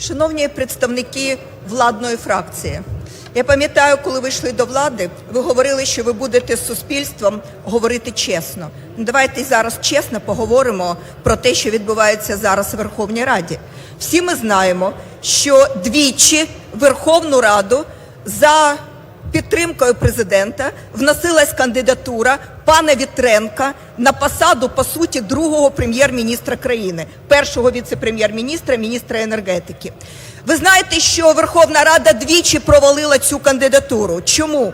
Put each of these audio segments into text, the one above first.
Шановні представники владної фракції, я пам'ятаю, коли ви йшли до влади, ви говорили, що ви будете з суспільством говорити чесно. Ну, Давайте зараз чесно поговоримо про те, що відбувається зараз у Верховній Раді. Всі ми знаємо, що двічі Верховну Раду за підтримкою президента вносилась кандидатура пана Вітренка на посаду, по суті, другого прем'єр-міністра країни, першого віце-прем'єр-міністра, міністра енергетики. Ви знаєте, що Верховна Рада двічі провалила цю кандидатуру. Чому?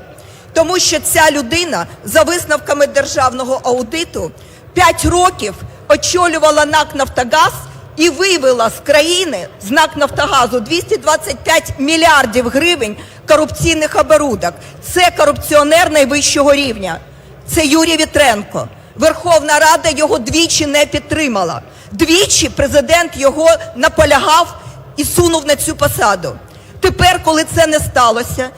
Тому що ця людина, за висновками державного аудиту, 5 років очолювала НАК Нафтогаз і вивела з країни з НАК Нафтогазу 225 мільярдів гривень корупційних оборудок. Це корупціонер найвищого рівня. Це Юрій Вітренко. Верховна Рада його двічі не підтримала. Двічі президент його наполягав і сунув на цю посаду. Тепер, коли це не сталося,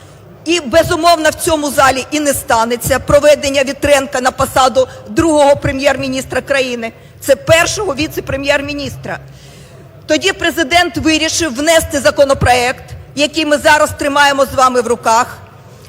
і безумовно в цьому залі і не станеться проведення Вітренка на посаду другого прем'єр-міністра країни, це першого віце-прем'єр-міністра. Тоді президент вирішив внести законопроект, який ми зараз тримаємо з вами в руках,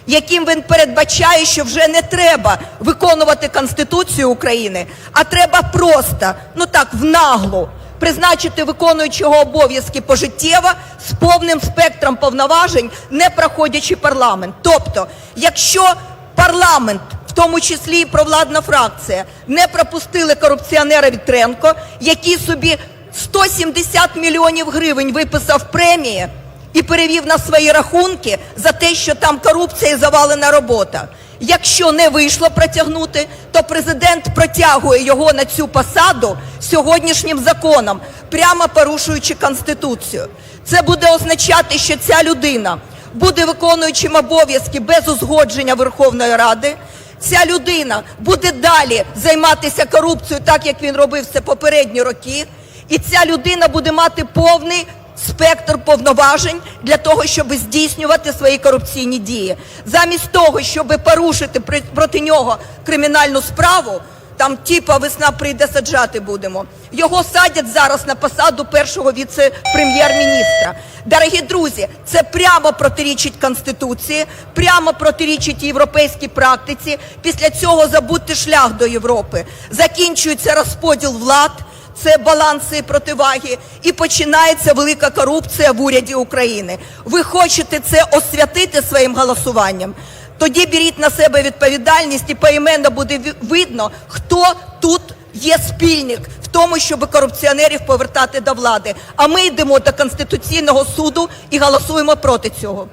яким він передбачає, що вже не треба виконувати Конституцію України, а треба просто, ну так, в наглу, призначити виконуючого обов'язки пожиттєво з повним спектром повноважень, не проходячи парламент. Тобто, якщо парламент, в тому числі і провладна фракція, не пропустили корупціонера Вітренко, який собі 170 мільйонів гривень виписав премії і перевів на свої рахунки за те, що там корупція і завалена робота. Якщо не вийшло протягнути, то президент протягує його на цю посаду сьогоднішнім законом, прямо порушуючи конституцію. Це буде означати, що ця людина буде виконуючим обов'язки без узгодження Верховної Ради. Ця людина буде далі займатися корупцією, так як він робив це попередні роки. І ця людина буде мати повний спектр повноважень для того, щоб здійснювати свої корупційні дії. Замість того, щоб порушити проти нього кримінальну справу, там типа весна прийде саджати будемо. Його садять зараз на посаду першого віце-прем'єр-міністра. Дорогі друзі, це прямо протирічить Конституції, прямо протирічить європейській практиці. Після цього забудьте шлях до Європи. Закінчується розподіл влад це баланси і противаги, і починається велика корупція в уряді України. Ви хочете це освятити своїм голосуванням? Тоді беріть на себе відповідальність і поіменно буде видно, хто тут є спільник в тому, щоб корупціонерів повертати до влади. А ми йдемо до Конституційного суду і голосуємо проти цього.